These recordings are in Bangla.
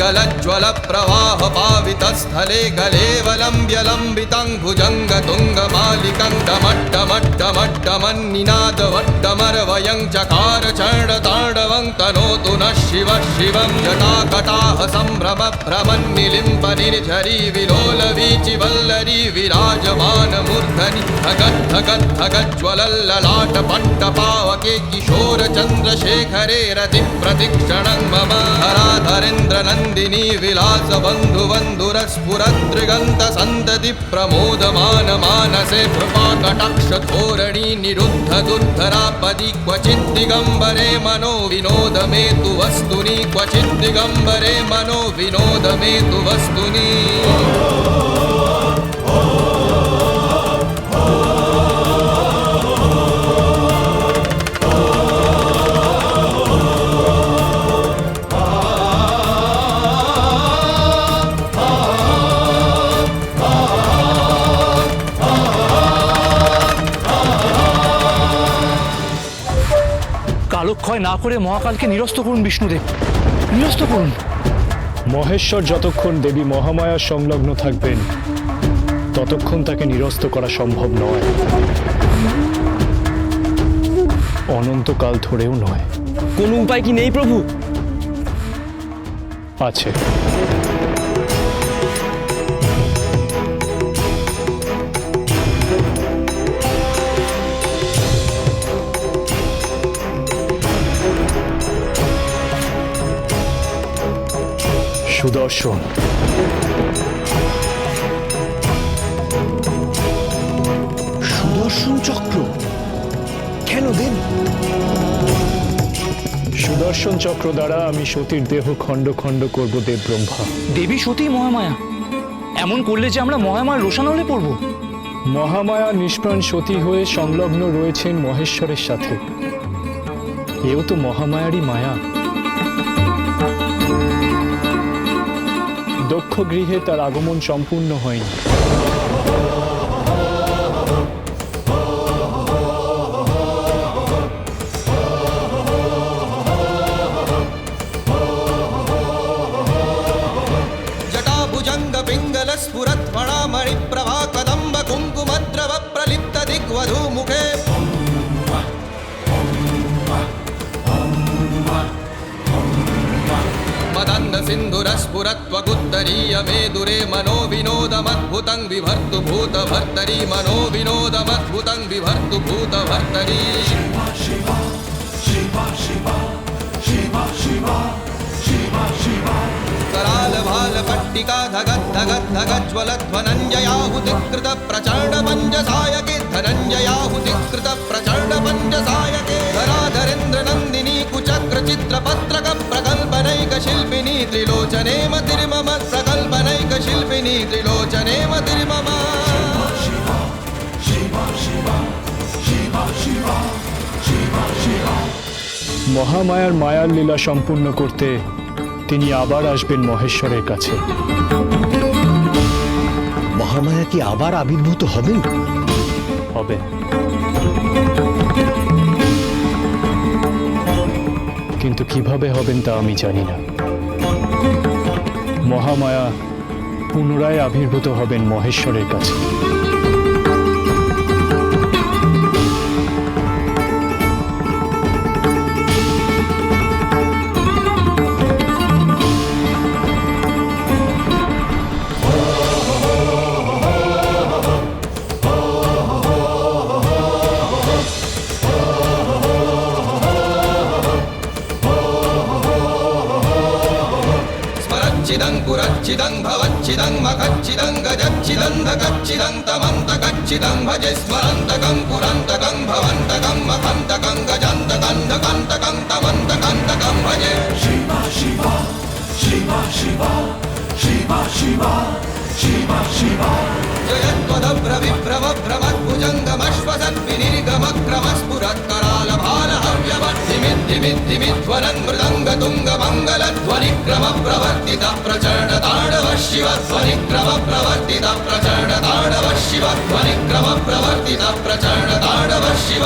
गलज्ज्वलप्रवाहपावितस्थले गलेवलम्ब्य लम्बितं तनोतु नः शिव शिवं जटाकटाह सम्भ्रमभ्रमन्निलिम्बनिर्झरी विलोलवीचिवल्लरी विराजमानमूर्धनि मूर्धरि किशोरचन्द्रशेखरे रतिप्रतिक्षणं मम नन्दिनी विलासबन्धुबन्धुरस्फुरदृगन्तसन्दति प्रमोदमानमानसे कृपाकटाक्षधोरणि निरुद्धदुद्धरापदि क्वचिन्दिगम्बरे मनो विनोद मे तु वस्तुनि क्वचिन् दिगम्बरे मनो विनोद मे तु वस्तुनि কালক্ষয় না করে মহাকালকে নিরস্ত করুন বিষ্ণুদেব। নিরস্ত করুন। মহেশ্বর যতক্ষণ দেবী মহামায়ার সংলগ্ন থাকবেন ততক্ষণ তাকে নিরস্ত করা সম্ভব নয়। অনন্তকাল ধরেও নয়। কোনো উপায় কি নেই প্রভু? আছে। সুদর্শন। সুদর্শন চক্র। কেন দেব? সুদর্শন চক্র দ্বারা আমি সতীর দেহ খণ্ড খণ্ড করব দেব ব্রহ্মা। দেবী সতী মহামায়া এমন করলে যে আমরা মহামায়ার রোশানলে পড়ব। মহামায়া নিষ্প্রাণ সতী হয়ে সংলগ্ন রয়েছেন মহেশ্বরের সাথে। এও তো মহামায়ারই মায়া। দক্ষ গৃহে তার আগমন সম্পূর্ণ হয়নি। दुरस्फुरत्वकुत्तरीयमे दुरे मनो विनोदमद्भुतं विभर्तु भूतभर्तरि मनो विनोदमद्भुतं करालभालपट्टिका धगद् धगद् धगज्वलध्वनञ्जयाहुति कृतप्रचण्डपञ्जसायके धनञ्जयाहुति कृतप्रचण्डपञ्जसायके धराधरेन्द्र नन्दिनी कुचक्रचित्रपत्रकम् नन्दिनी कुचक्र चित्रपत्रक प्रकल्पनैक शिल्पिनी त्रिलोचने मतिर्मम प्रकल्पनैक शिल्पिनी त्रिलोचने मतिर्मम মহামায়ার মায়ার লীলা সম্পূর্ণ করতে তিনি আবার আসবেন মহেশ্বরের কাছে মহামায়া কি আবার আবির্ভূত হবেন হবে কিন্তু কিভাবে হবেন তা আমি জানি না মহামায়া পুনরায় আবির্ভূত হবেন মহেশ্বরের কাছে। గచ్చిదం భవచ్చిదం మఖచ్చిదం గజచ్చిదంద గచ్చిదంతమంత గచ్చిదం భజే స్మరంతకం పురంతకం భవంతకం మహంతకం గజంతకంధకంతకం తమంతకంతకం భజే. శివ भालहव्यवद्धिमिद्धिमिद्धिमिध्वरन् मृदङ्गतुङ्गमङ्गलध्वनिक्रम प्रवर्तित प्रचण्ड ताडव शिव ध्वनिक्रम प्रवर्तित प्रचण्ड ताडव शिव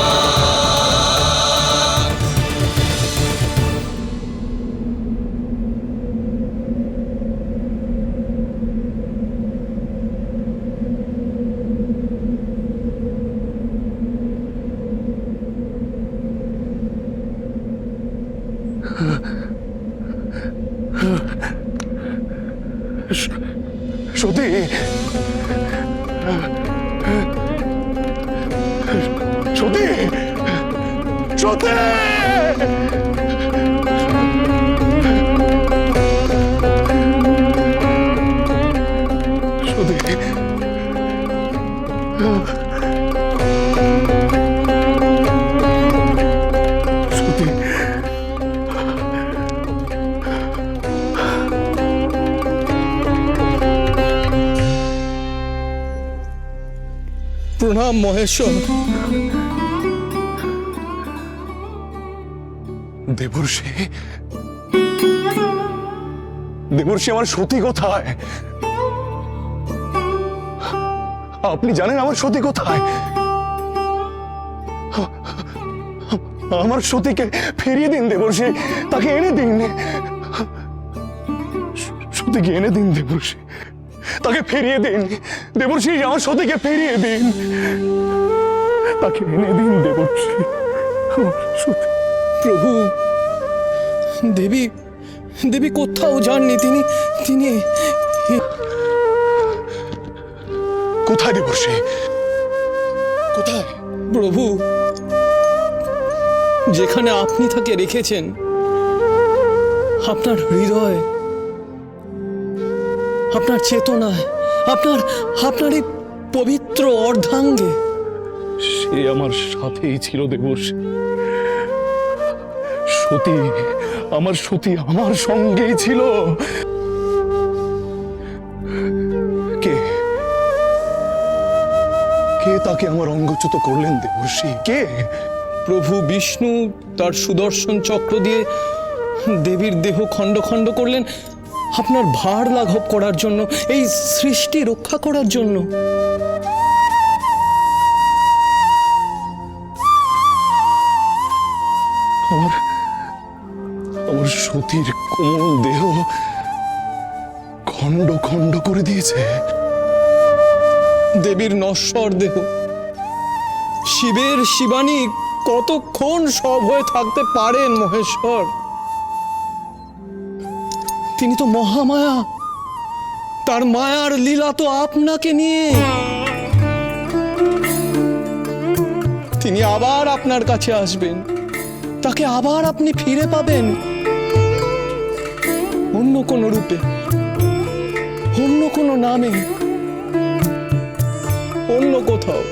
呃呃，手手弟，呃，呃，手弟，手弟。প্রণাম মহেশ্বর। দেবর্ষি। দেবর্ষি, আমার সতী কোথায়? আপনি জানেন আমার সতী কোথায়? আমার সতীকে ফিরিয়ে দিন দেবর্ষি, তাকে এনে দিন। সতীকে এনে দিন দেবর্ষি। তাকে ফিরিয়ে দিন। দেবর্ষি আমার সতীকে ফিরিয়ে দিন। তাকে এনে দিন দেবর্ষি প্রভু দেবী দেবী কোথাও যাননি তিনি তিনি কোথায় দেবর্ষি? কোথায়? প্রভু যেখানে আপনি তাকে রেখেছেন আপনার হৃদয় আপনার চেতনায়, আপনার আপনার এই পবিত্র অর্ধাঙ্গে। সে আমার সাথেই ছিল দেবর্ষি সতী আমার সতী আমার সঙ্গেই ছিল। কে? কে তাকে আমার অঙ্গচ্যুত করলেন দেবর্ষি কে? প্রভু বিষ্ণু তার সুদর্শন চক্র দিয়ে দেবীর দেহ খণ্ড খণ্ড করলেন। আপনার ভার লাঘব করার জন্য, এই সৃষ্টি রক্ষা করার জন্য। আমার আমার সতীর কোমল দেহ খণ্ড খণ্ড করে দিয়েছে। দেবীর নশ্বর দেহ। শিবের শিবানী কতক্ষণ সব হয়ে থাকতে পারেন মহেশ্বর? তিনি তো মহামায়া। তার মায়ার লীলা তো আপনাকে নিয়ে। তিনি আবার আপনার কাছে আসবেন। তাকে আবার আপনি ফিরে পাবেন। অন্য কোনো রূপে, অন্য কোনো নামে, অন্য কোথাও।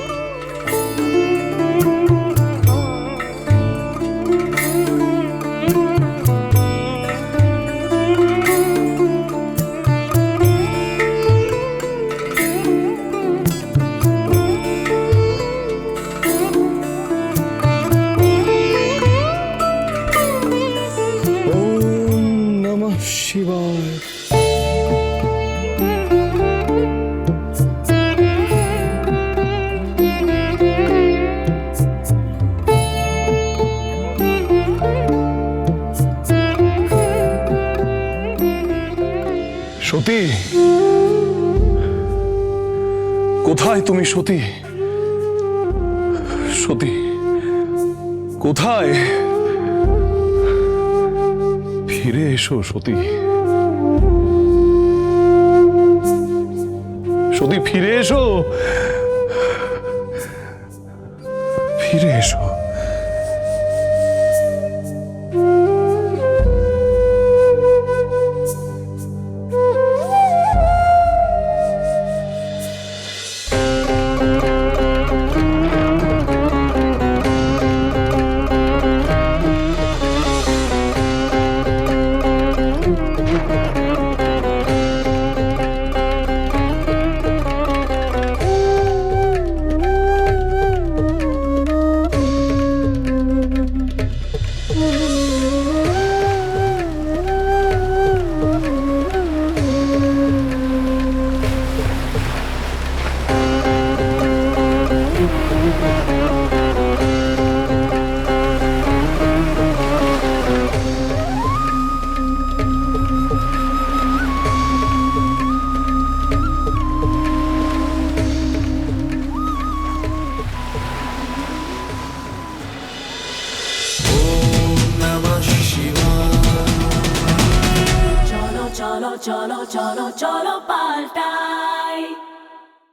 সতী। কোথায় তুমি সতী? সতী কোথায়? ফিরে এসো সতী। সতী ফিরে এসো। ফিরে এসো।